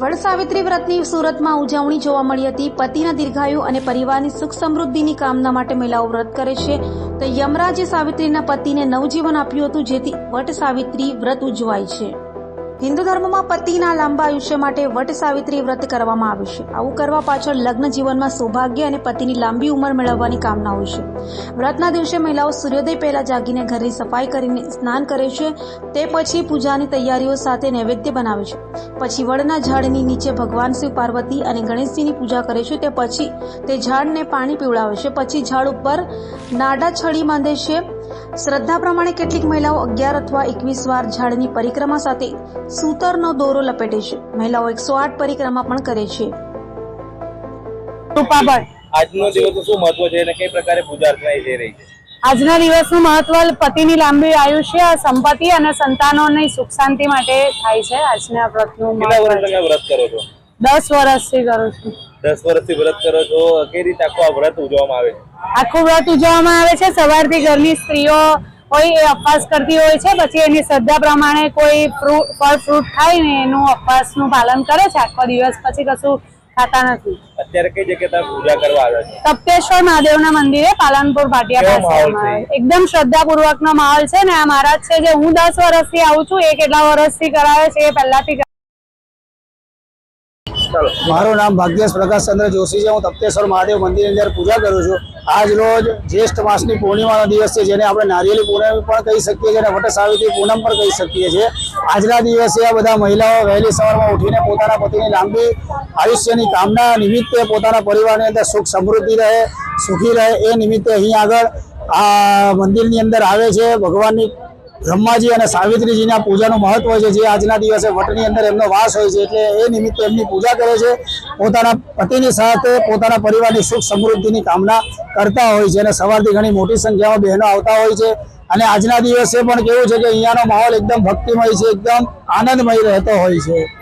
વડ સાવિત્રી વ્રતની સુરતમાં ઉજવણી જોવા મળી હતી. પતિના દીર્ઘાયુ અને પરિવારની સુખ સમૃદ્ધિની કામના માટે મહિલાઓ વ્રત કરે છે. તો યમરાજે સાવિત્રીના પતિને નવજીવન આપ્યું હતું, જેથી વટ સાવિત્રી વ્રત ઉજવાય છે. હિન્દુ ધર્મમાં પતિના લાંબા આયુષ્ય માટે વટ સાવિત્રી વ્રત કરવામાં આવે છે. આવું કરવા પાછળ લગ્ન જીવનમાં સૌભાગ્ય અને પતિની લાંબી ઉંમર મેળવવાની કામના હોય છે. વ્રતના દિવસે મહિલાઓ સૂર્યોદય પહેલા જાગીને ઘરની સફાઈ કરીને સ્નાન કરે છે. તે પછી પૂજાની તૈયારીઓ સાથે નૈવેદ્ય બનાવે છે. પછી વડના ઝાડની નીચે ભગવાન શિવ પાર્વતી અને ગણેશજીની પૂજા કરે છે. તે પછી તે ઝાડને પાણી પીવડાવે છે. પછી ઝાડ ઉપર નાડા છડી બાંધે છે. શ્રદ્ધા પ્રમાણે કેટલીક મહિલાઓ અગિયાર અથવા એકવીસ વાર ઝાડની પરિક્રમા સાથે સૂતરનો દોરો લપેટે છે. મહિલાઓ એકસો આઠ પરિક્રમા પણ કરે છે. આજનો દિવસ શું મહત્વ છે અને કઈ પ્રકારે પૂજા અર્ચના થઈ રહી છે? આજના દિવસનું મહત્વ પતિની લાંબી આયુષ્ય સંપત્તિ અને સંતાનોની સુખ શાંતિ માટે થાય છે. આજના વ્રતનું મહત્વ તમે વ્રત કરો છો? દસ વર્ષથી કરું છું. દસ વર્ષથી વ્રત કરો છો કઈ રીતે આખું આ વ્રત ઉજવવામાં આવે છે? આખું વ્રત ઉજવવામાં આવે છે. સવારથી ઘરની સ્ત્રીઓ હોય એ અપવાસ કરતી હોય છે પછી એની શ્રદ્ધા પ્રમાણે કોઈ ફ્રૂટ ફળ ફ્રૂટ ખાઈને એનું અપવાસનું પાલન કરે છે. આખો દિવસ પછી કશું ખાતા નથી. અત્યારે કઈ જગ્યાએ પૂજા કરવા આવ્યા છે? તપ્તેશ્વર મહાદેવના મંદિરે પાલનપુર ભાટિયા પાસે એકદમ શ્રદ્ધાપૂર્વકનો માહોલ છે ને આ મહારાજ છે જે હું દસ વર્ષથી આવું છું એ કેટલા વર્ષથી કરાવે છે એ પહેલાથી મારું નામ ભાગ્યેશ પ્રકાશચંદ્ર જોશી છે. હું તપ્તેશ્વર મહાદેવ મંદિરની અંદર પૂજા કરું છું. આજ રોજ જ્યેષ્ઠ માસની પૂર્ણિમાનો દિવસ છે, જેને આપણે નારિયેલી પૂનમ પણ કહી શકીએ છીએ અને વટ સાવિત્રી પૂનમ પણ કહી શકીએ છીએ. આજના દિવસે આ બધા મહિલાઓ વહેલી સવારમાં ઉઠીને પોતાના પતિની લાંબી આયુષ્યની કામના નિમિત્તે પોતાના પરિવારની અંદર સુખ સમૃદ્ધિ રહે, સુખી રહે એ નિમિત્તે અહીં આગળ આ મંદિરની અંદર આવે છે. ભગવાનની બ્રહ્માજી અને સાવિત્રીજીના પૂજાનું મહત્વ છે, જે આજના દિવસે વટની અંદર એમનો વાસ હોય છે, એટલે એ નિમિત્તે એમની પૂજા કરે છે. પોતાના પતિની સાથે પોતાના પરિવારની સુખ સમૃદ્ધિની કામના કરતા હોય છે અને સવારથી ઘણી મોટી સંખ્યામાં બહેનો આવતા હોય છે. અને આજના દિવસે પણ કેવું છે કે અહીંયાનો માહોલ એકદમ ભક્તિમય છે, એકદમ આનંદમય રહેતો હોય છે.